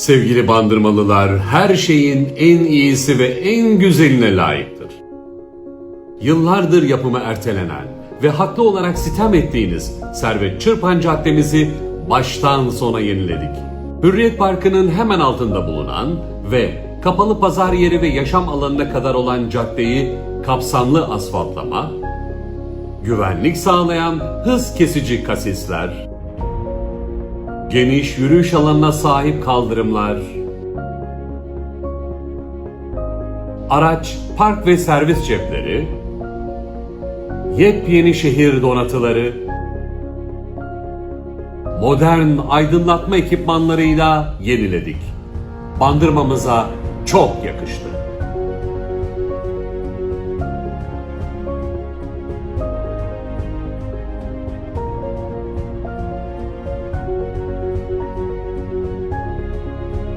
Sevgili bandırmalılar, her şeyin en iyisi ve en güzeline layıktır. Yıllardır yapımı ertelenen ve haklı olarak sitem ettiğiniz Servet Çırpan Caddemizi baştan sona yeniledik. Hürriyet Parkı'nın hemen altında bulunan ve kapalı pazar yeri ve yaşam alanına kadar olan caddeyi kapsamlı asfaltlama, güvenlik sağlayan hız kesici kasisler, geniş yürüyüş alanına sahip kaldırımlar, araç, park ve servis cepleri, yepyeni şehir donatıları, modern aydınlatma ekipmanlarıyla yeniledik. Bandırmamıza çok yakıştı.